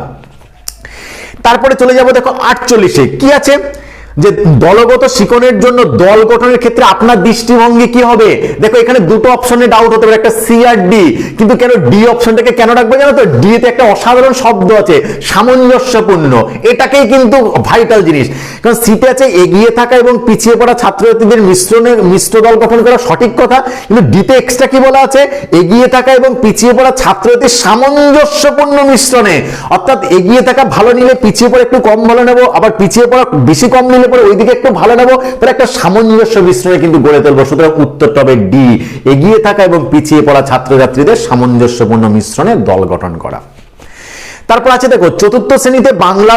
তারপরে চলে যাব দেখো আটচল্লিশে। কি আছে? যে দলগত শিকনের জন্য দল গঠনের ক্ষেত্রে আপনার দৃষ্টিভঙ্গি কি হবে? দেখো, এখানে দুটো অপশনে ডাউট হতে পারে, একটা সি আর ডি কিন্তু কেন ডি অপশনটাকে কেন রাখবে জানো তো? ডি তে একটা অসাধারণ শব্দ আছে, সামঞ্জস্যপূর্ণ। এটাকেই কিন্তু ভাইটাল জিনিস। কারণ সিতে আছে এগিয়ে থাকা এবং পিছিয়ে পড়া ছাত্রছাত্রীদের মিশ্রণের মিশ্র দল গঠন করা সঠিক কথা। কিন্তু ডিতে এক্সট্রা কি বলা আছে? এগিয়ে থাকা এবং পিছিয়ে পড়া ছাত্রছাত্রীর সামঞ্জস্যপূর্ণ মিশ্রণে। অর্থাৎ এগিয়ে থাকা ভালো নিলে পিছিয়ে পড়া একটু কম ভালো নেব, আবার পিছিয়ে পড়া বেশি কম নিলে নিলে পরে ওইদিকে একটু ভালো নেব। তাহলে একটা সামঞ্জস্য মিশ্রণে কিন্তু গড়ে তুলবো। সুতরাং উত্তর হবে ডি, এগিয়ে থাকা এবং পিছিয়ে পড়া ছাত্রছাত্রীদের সামঞ্জস্যপূর্ণ মিশ্রণে দল গঠন করা। তারপর আছে দেখো, চতুর্থ শ্রেণীতে বাংলা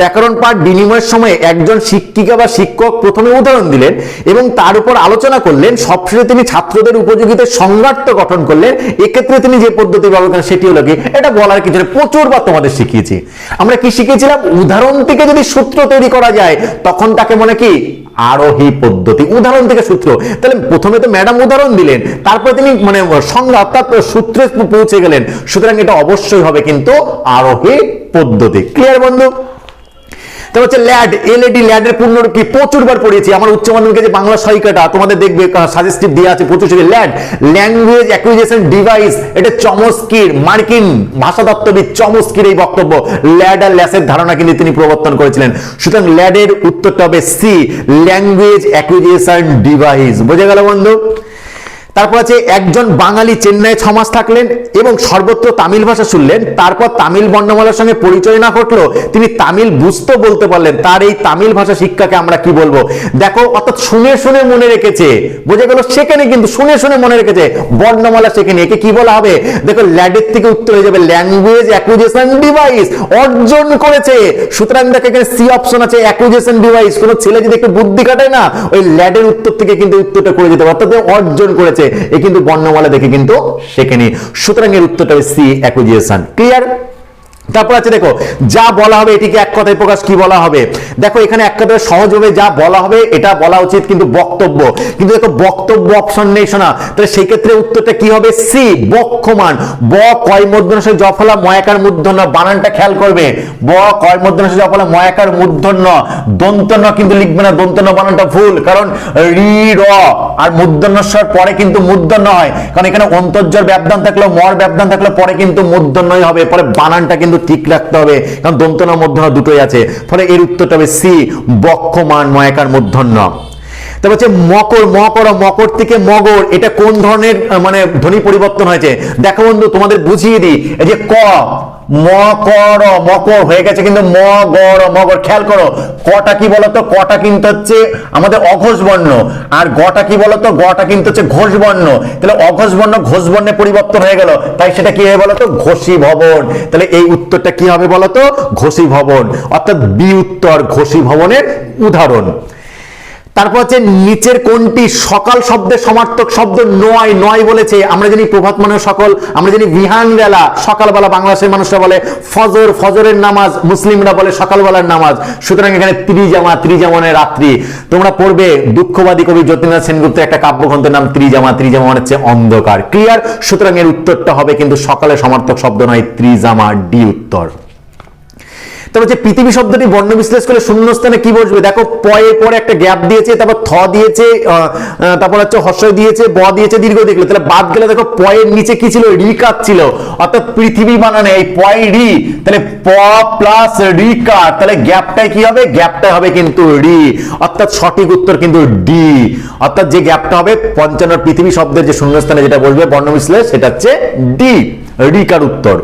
ব্যাকরণ পাঠ বিনিময়ের সময় একজন শিক্ষিকা বা শিক্ষক প্রথমে উদাহরণ দিলেন এবং তার উপর আলোচনা করলেন। সবশেষে তিনি ছাত্রদের উপযোগিতার সংঘাত গঠন করলেন। এক্ষেত্রে তিনি যে পদ্ধতি ব্যবহার করেন সেটি হলো কি, এটা বলার কিছু প্রচুর বার তোমাদের শিখিয়েছি। আমরা কি শিখেছিলাম উদাহরণ থেকে যদি সূত্র তৈরি করা যায়, তখন তাকে মনে কি? আরোহী পদ্ধতি, উদাহরণ থেকে সূত্র। তাহলে প্রথমে তো ম্যাডাম উদাহরণ দিলেন, তারপরে তিনি মানে অর্থাৎ সূত্রে পৌঁছে গেলেন। সুতরাং এটা অবশ্যই হবে কিন্তু আরোহী পদ্ধতি ক্লিয়ার বন্ধু? তো হচ্ছে ল্যাড এলএডি ল্যাডের পূর্ণরূপ কি প্রচুরবার পড়িয়েছি। আমার উচ্চ মাধ্যমিকে যে বাংলা সহায়িকাটা তোমাদের দেখবে সাজেস্টিভ দেওয়া আছে প্রচুর ল্যাড। ল্যাঙ্গুয়েজ অ্যাকুইজিশন ডিভাইস এটা চমস্কির মার্কিন ভাষাতত্ত্ববিদ চমস্কির এই বক্তব্য। ল্যাড আর ল্যাসের ধারণা কিন্তু তিনি প্রবর্তন করেছিলেন। সুতরাং ল্যাডের উত্তরটা হবে সি ল্যাঙ্গুয়েজ অ্যাকুইজিশন ডিভাইস বোঝা গেল বন্ধু? তারপর আছে একজন বাঙালি চেন্নাইয়ে ছমাস থাকলেন এবং সর্বত্র তামিল ভাষা শুনলেন। তারপর তামিল বর্ণমালার সঙ্গে পরিচয় না ঘটলো তিনি তামিল বুঝতে বলতে পারলেন, তার এই তামিল ভাষা শিক্ষাকে আমরা কি বলব? দেখো, অর্থাৎ শুনে শুনে মনে রেখেছে। বোঝা গেল সেখানে কিন্তু শুনে শুনে মনে রেখেছে। বর্ণমালা সেখানে। একে কি বলা হবে? দেখো, ল্যাডের থেকে উত্তর হয়ে যাবে ল্যাঙ্গুয়েজ অ্যাকুইজিশন ডিভাইস। অর্জন করেছে। সুতরাং দেখো, এখানে সি অপশন আছে অ্যাকুইজিশন ডিভাইস। কোনো ছেলে যদি একটু বুদ্ধি কাটায় না, ওই ল্যাডের উত্তর থেকে কিন্তু উত্তরটা করে যেতে অর্থাৎ অর্জন করেছে। এ কিন্তু বর্ণমালা দেখে কিন্তু শেখেনি। সুতরাং এর উত্তরটা হবে সি অ্যাকুইজিশন ক্লিয়ার তারপর আছে দেখো, যা বলা হবে এটিকে এক কথায় প্রকাশ কি বলা হবে? দেখো, এখানে এক কথায় সহজভাবে যা বলা হবে, এটা বলা উচিত কিন্তু বক্তব্য। কিন্তু দেখো, বক্তব্য অপশন নেই শোনা তাহলে সেই ক্ষেত্রে উত্তরটা কি হবে? সি বক্ষমান। ব কয় মধ্যনসে জফলা, ময়াকার মূর্ধন্য। বানানটা খেয়াল করবে। ব কয় মধ্যনসে জফলা, ময়াকার মূর্ধন্য। দন্তন্য কিন্তু লিখবে না, দন্তন্য বানানটা ভুল। কারণ রি, র আর মূর্ধন্যস্বর পরে কিন্তু মূর্ধন্য হয়। কারণ এখানে অন্তর্জর ব্যবধান থাকলে মর ব্যবধান থাকলে পরে কিন্তু মূর্ধন্যই হবে। পরে বানানটা কিন্তু ঠিক রাখতে হবে, কারণ দন্তনা মূর্ধন্য দুটোই আছে। ফলে এর উত্তরটা হবে সি, বক্ষমান ময়াকার মূর্ধন্য তারপর হচ্ছে মকর মকর মকর থেকে মগর, এটা কোন ধরনের মানে ধ্বনি পরিবর্তন হয়েছে? দেখো বন্ধু, তোমাদের বুঝিয়ে দিই, এই যে ক, মকর মকর হয়ে গেছে কিন্তু মগর মগর, খেয়াল করো, কটা কি বলতো? কটা কিন্তু হচ্ছে আমাদের অঘোষ বর্ণ, আর গটা কি বলতো? গটা কিন্তু হচ্ছে ঘোষ বর্ণ। তাহলে অঘোষ বর্ণ, ঘোষ বর্ণে পরিবর্তন হয়ে গেল, তাই সেটা কি হবে বলতো? ঘোষী ভবন। তাহলে এই উত্তরটা কি হবে বলতো? ঘোষী ভবন। অর্থাৎ বি উত্তর ঘোষী ভবনের উদাহরণ। তারপর হচ্ছে নিচের কোনটি সকাল শব্দের সমার্থক শব্দ নয় নয় বলেছে। আমরা জানি প্রভাত মানে সকল, আমরা জানি বিহান বেলা সকালবেলা বাংলাদেশের মানুষরা বলে ফজর, ফজরের নামাজ, মুসলিমরা বলে সকালবেলার নামাজ। সুতরাং এখানে ত্রিজামা, ত্রিজামনে রাত্রি। তোমরা পড়বে দুঃখবাদী কবি যতীন্দ্রনাথ সেনগুপ্তের একটা কাব্যগ্রন্থের নাম ত্রিজামা। ত্রিজামা মানে হচ্ছে অন্ধকার। ক্লিয়ার? সুতরাং এর উত্তরটা হবে কিন্তু সকালে সমার্থক শব্দ নয়, ত্রিজামা ডি উত্তর। তারপর যে পৃথিবী শব্দটি বর্ণ বিশ্লেষ করে শূন্যস্থানে কি বসবে? দেখো পয়ে পরে একটা গ্যাপ দিয়েছে, তারপর থ দিয়েছে তারপর হচ্ছে হর্ষয় দিয়েছে, ব দিয়েছে, দীর্ঘ দেখল। তাহলে বাদ গেলে দেখো, পয়ের নিচে কি ছিল? রি ছিল। অর্থাৎ পৃথিবী বানানে এই পয় রি, তাহলে প প্লাস রি তাহলে গ্যাপটাই কি হবে? গ্যাপটা হবে কিন্তু রি। অর্থাৎ সঠিক উত্তর কিন্তু ডি। অর্থাৎ যে গ্যাপটা হবে, পঞ্চান্ন পৃথিবী শব্দের যে শূন্যস্থানে যেটা বসবে, বর্ণ বিশ্লেষ, সেটা হচ্ছে ডি। রিকার উত্তর।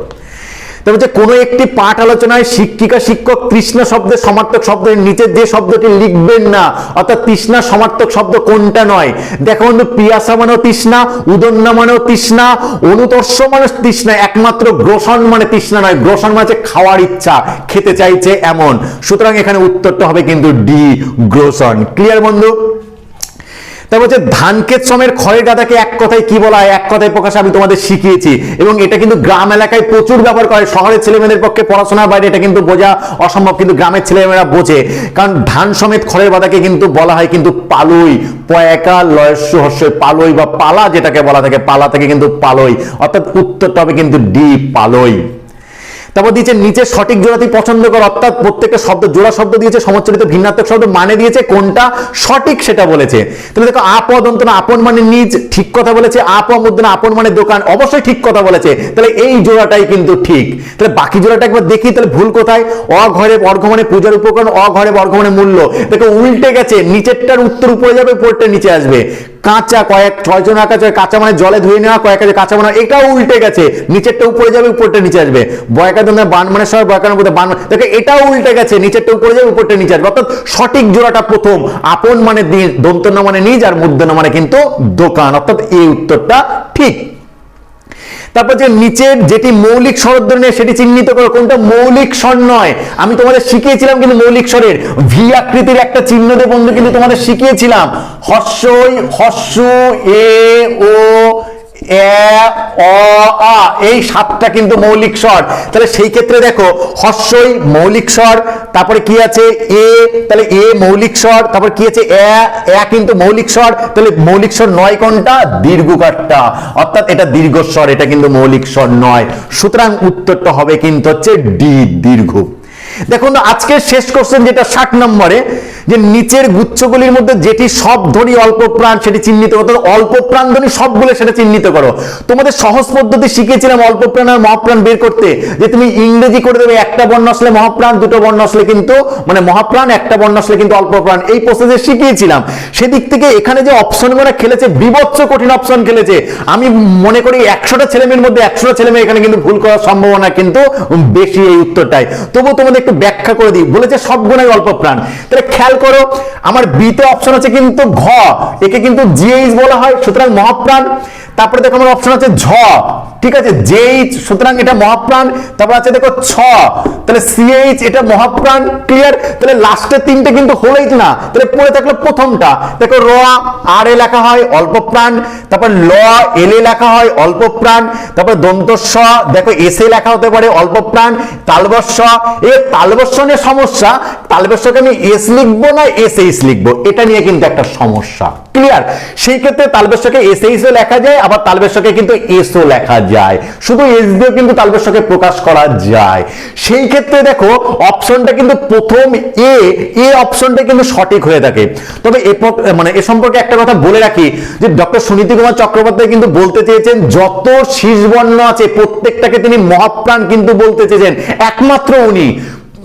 তবে যে কোনো একটি পাঠ আলোচনায় শিক্ষিকা, শিক্ষক, তৃষ্ণা শব্দের সমার্থক শব্দের নিচে যে শব্দটি লিখবেন না, অর্থাৎ তৃষ্ণা সমার্থক শব্দ কোনটা নয়? দেখো বন্ধু, পিয়াসা মানেও তৃষ্ণা, উদন্না মানেও তৃষ্ণা, অনুতর্ষ মানে তৃষ্ণা, একমাত্র গ্রসন মানে তৃষ্ণা নয়, গ্রসন মানে খাওয়ার ইচ্ছা, খেতে চাইছে এমন। সুতরাং এখানে উত্তরটা হবে কিন্তু ডি, গ্রসন। ক্লিয়ার বন্ধু? তারপর হচ্ছে ধানক্ষেত সমের খড়ের গাদাকে এক কথায় কি বলা হয়? এক কথায় প্রকাশ আমি তোমাদের শিখিয়েছি। এবং এটা কিন্তু গ্রাম এলাকায় প্রচুর ব্যবহার করে শহরের ছেলেমেয়েদের পক্ষে পড়াশোনার বাইরে এটা কিন্তু বোঝা অসম্ভব, কিন্তু গ্রামের ছেলেমেয়েরা বোঝে। কারণ ধান সমেত খড়ের বাদাকে কিন্তু বলা হয় কিন্তু পালুই, পয়কা লয়স্য হর্ষ পালই বা পালা যেটাকে বলা থাকে, পালা থেকে কিন্তু পালই। অর্থাৎ উত্তরটা হবে কিন্তু ডি, পালই। তারপর দিয়েছে, নিচে সঠিক জোড়াটি পছন্দ কর, অর্থাৎ প্রত্যেকটা শব্দ, জোড়া শব্দ দিয়েছে সমচ্চরিত ভিন্নাত্মক শব্দ মানে দিয়েছে, কোনটা সঠিক সেটা বলেছে। তাহলে দেখো, আপদন্ত না, আপন মানে নিজ, ঠিক কথা বলেছে আপ না, আপন মানে দোকান, অবশ্যই ঠিক কথা বলেছে। তাহলে এই জোড়াটাই কিন্তু ঠিক। তাহলে বাকি জোড়াটা একবার দেখি, তাহলে ভুল কোথায়? অঘরে বর্গ মানে পূজার উপকরণ অঘরে বর্গ মানে মূল্য। দেখো, উল্টে গেছে, নিচেরটার উত্তর উপরে যাবে উপরটা নিচে আসবে। কাঁচা কয়েক, ছয়জন আঁকা ছয় কাঁচা মানে জলে ধুয়ে নেওয়া কয়েক আছে, কাঁচা মানে এটাও উল্টে গেছে। নিচেরটা উপরে যাবে, উপরটা নিচে আসবে। বয়কা তোমরা বান মানে সবাই বয়কার মধ্যে বান দেখে, এটাও উল্টে গেছে, নিচেরটা উপরে যাবে, উপরটা নিচে আসবে। অর্থাৎ সঠিক জোড়াটা প্রথম, আপন মানে দন্ত মানে নিজ আর মূর্ধন্য মানে কিন্তু দোকান। অর্থাৎ এই উত্তরটা ঠিক। তারপর যে নিচের যেটি মৌলিক স্বরধ্বনি সেটি চিহ্নিত করো। কোনটা? মৌলিক স্বর নয়। আমি তোমাদের শিখিয়েছিলাম কিন্তু মৌলিক স্বরের। ভি আকৃতির একটা চিহ্ন দিয়ে বন্ধু, কিন্তু তোমাদের শিখিয়েছিলাম। হর্ষই, হর্ষ, এ, ও এই সাতটা কিন্তু মৌলিক স্বর। তাহলে সেই ক্ষেত্রে দেখো হর্ষই মৌলিক স্বর, তারপরে কি আছে? এ, তাহলে এ মৌলিক স্বর, তারপর কি আছে? কিন্তু মৌলিক স্বর। তাহলে মৌলিক স্বর নয় কোনটা? দীর্ঘকারটা। অর্থাৎ এটা দীর্ঘস্বর এটা কিন্তু মৌলিক স্বর নয়। সুতরাং উত্তরটা হবে কিন্তু হচ্ছে ডি, দীর্ঘ। দেখুন, আজকের শেষ কোশ্চেন যেটা ষাট নম্বরে যে নিচের গুচ্ছগুলির মধ্যে যেটি সব ধ্বনি অল্প প্রাণ সেটি চিহ্নিত করো অল্প প্রাণ ধ্বনি সবগুলো সেটা চিহ্নিত করো। তোমাদের সহজ পদ্ধতি শিখিয়েছিলাম অল্প প্রাণ আর মহাপ্রাণ বের করতে, যে তুমি ইংরেজি করে দেবে, একটা বর্ণ আসলে মহাপ্রাণ, দুটো বর্ণ আসলে কিন্তু মানে মহাপ্রাণ, একটা বর্ণ আসলে কিন্তু অল্প প্রাণ। এই প্রসেসে শিখিয়েছিলাম। সেদিক থেকে এখানে যে অপশনগুলো খেলেছে, বিভৎস কঠিন অপশন খেলেছে। আমি মনে করি একশোটা ছেলেমেয়ের মধ্যে একশোটা ছেলে মেয়ে এখানে কিন্তু ভুল করার সম্ভাবনা কিন্তু বেশি এই উত্তরটাই তবুও তোমাদের একটু ব্যাখ্যা করে দিই। বলেছে সব গুণাই অল্প প্রাণ। তাহলে খেয়াল করো। আমার বিতে অপশন আছে কিন্তু ঘ। একে কিন্তু জিএইচ বলা হয়, সুতরাং মহাপ্রাণ। তারপরে দেখো আমার অপশন আছে ঝ। ঠিক আছে জেইচ সুতরাং এটা মহাপ্রাণ। তারপর আছে দেখো ছ। তাহলে সিএইচ এটা মহাপ্রাণ ক্লিয়ার তাহলে লাস্টের তিনটে কিন্তু হলোই না। তাহলে পড়ে থাকল প্রথমটা। দেখো র আর এ লেখা হয়, অল্প প্রাণ। তারপর ল এল এ লেখা হয়, অল্প প্রাণ। তারপর দন্তস্ব, দেখো এস এ লেখা হতে পারে, অল্প প্রাণ। তালবস্য এ তালবস্য নিয়ে সমস্যা। তালবস্যকে আমি এস লিখব না এস এইচ লিখব? এটা নিয়ে কিন্তু একটা সমস্যা। ক্লিয়ার সেই ক্ষেত্রে তালবেশ্বকে এস এইচও লেখা যায়, আবার তালবেশ্বকে কিন্তু এসও লেখা যায়। শুধু এস দিয়েও কিন্তু তালবেশ্বকে প্রকাশ করা যায়। সেই ক্ষেত্রে দেখো অপশনটা কিন্তু প্রথম এ এ অপশনটা কিন্তু সঠিক হয়ে থাকে। তবে এ মানে এ সম্পর্কে একটা কথা বলে রাখি, যে ডক্টর সুনীতি কুমার চক্রবর্তী কিন্তু বলতে চেয়েছেন, যত শীর্ষবর্ণ আছে, প্রত্যেকটাকে তিনি মহাপ্রাণ কিন্তু বলতে চেয়েছেন। একমাত্র উনি।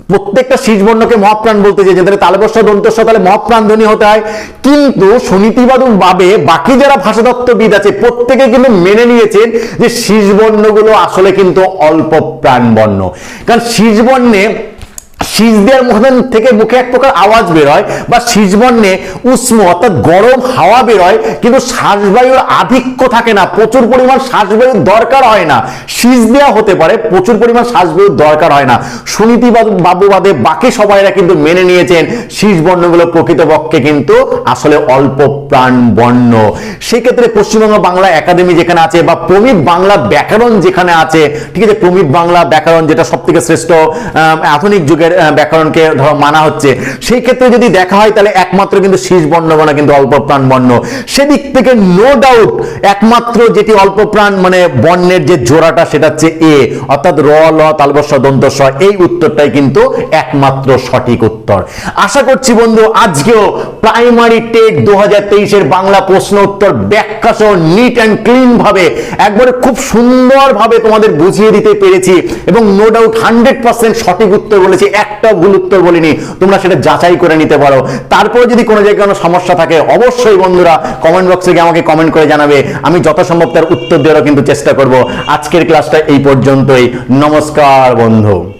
প্রত্যেকটা শীষ বর্ণকে মহাপ্রাণ বলতে যে তাহলে তালবস্য দন্তস্ব তাহলে মহাপ্রাণ ধ্বনি হতে হয়। কিন্তু সুনীতিবাদু বাবে বাকি যারা ভাষাতত্ত্ববিদ আছে, প্রত্যেকে কিন্তু মেনে নিয়েছেন যে শীষ বর্ণগুলো আসলে কিন্তু অল্প প্রাণবর্ণ। কারণ শীষ বর্ণে শীষ দেওয়ার থেকে মুখে এক প্রকার আওয়াজ বেরোয় বা শীষ বর্ণে উষ্ণ অর্থাৎ গরম হাওয়া বেরোয়, কিন্তু শ্বাসবায়ুর আধিক্য থাকে না, প্রচুর পরিমাণ শ্বাসবায়ুর দরকার হয় না। শীষ দেওয়া হতে পারে, প্রচুর পরিমাণ শ্বাসবায়ুর দরকার হয় না। সুনীতি বাবু- বাবুবাদে বাকি সবাইরা কিন্তু মেনে নিয়েছেন শীষ বর্ণগুলো প্রকৃতপক্ষে কিন্তু আসলে অল্প প্রাণ বর্ণ সেক্ষেত্রে পশ্চিমবঙ্গ বাংলা একাডেমি যেখানে আছে বা প্রমিত বাংলা ব্যাকরণ যেখানে আছে, ঠিক আছে, প্রমিত বাংলা ব্যাকরণ যেটা সব থেকে শ্রেষ্ঠ আধুনিক যুগের আহ, ব্যাকরণকে ধরো মানা হচ্ছে। সেই ক্ষেত্রে যদি দেখা হয় তাহলে একমাত্র কিন্তু শীষ বর্ণগণা কিন্তু অল্প প্রাণ বর্ণ। সেদিক থেকে নো ডাউট একমাত্র যেটি অল্প প্রাণ মানে বর্ণের যে জোড়াটা সেটা হচ্ছে এ। অর্থাৎ র ল তালবস্য দন্তস্ব এই উত্তরটাই কিন্তু একমাত্র সঠিক উত্তর। আশা করছি বন্ধু আজকেও প্রাইমারি টেট দু হাজার তেইশের বাংলা প্রশ্ন উত্তর ব্যাখ্যা সহ নিট অ্যান্ড ক্লিন ভাবে একবারে খুব সুন্দর ভাবে তোমাদের বুঝিয়ে দিতে পেরেছি এবং নো ডাউট হান্ড্রেড পার্সেন্ট সঠিক উত্তর বলেছি। একটা ভুল উত্তর বলিনি। তোমরা সেটা যাচাই করে নিতে পারো। তারপরে যদি কোনো জায়গায় কোনো সমস্যা থাকে, অবশ্যই বন্ধুরা কমেন্ট বক্সে গিয়ে আমাকে কমেন্ট করে জানাবে। আমি যথাসম্ভব তার উত্তর দেওয়ারও কিন্তু চেষ্টা করব। আজকের ক্লাসটা এই পর্যন্তই। নমস্কার বন্ধু।